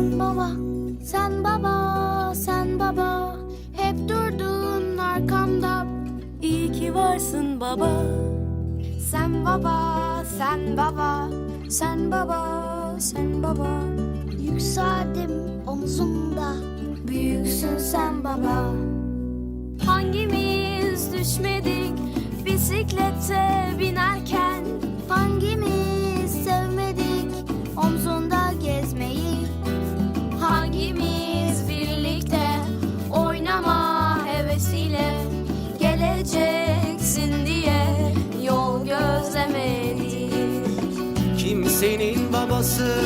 Sen baba, sen baba, sen baba. Hep durdun arkamda. İyi ki varsın baba. Sen baba, sen baba. Sen baba, sen baba. Yükseldim omzumda. Büyüksün sen baba. Hangimiz düşme Geleceksin diye yol gözlemedik Kimsenin babası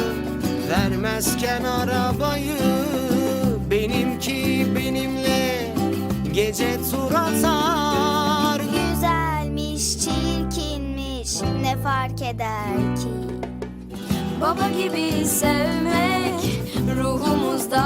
vermezken arabayı Benimki benimle gece tur atar. Güzelmiş, çirkinmiş ne fark eder ki? Baba gibi sevmek ruhumuzda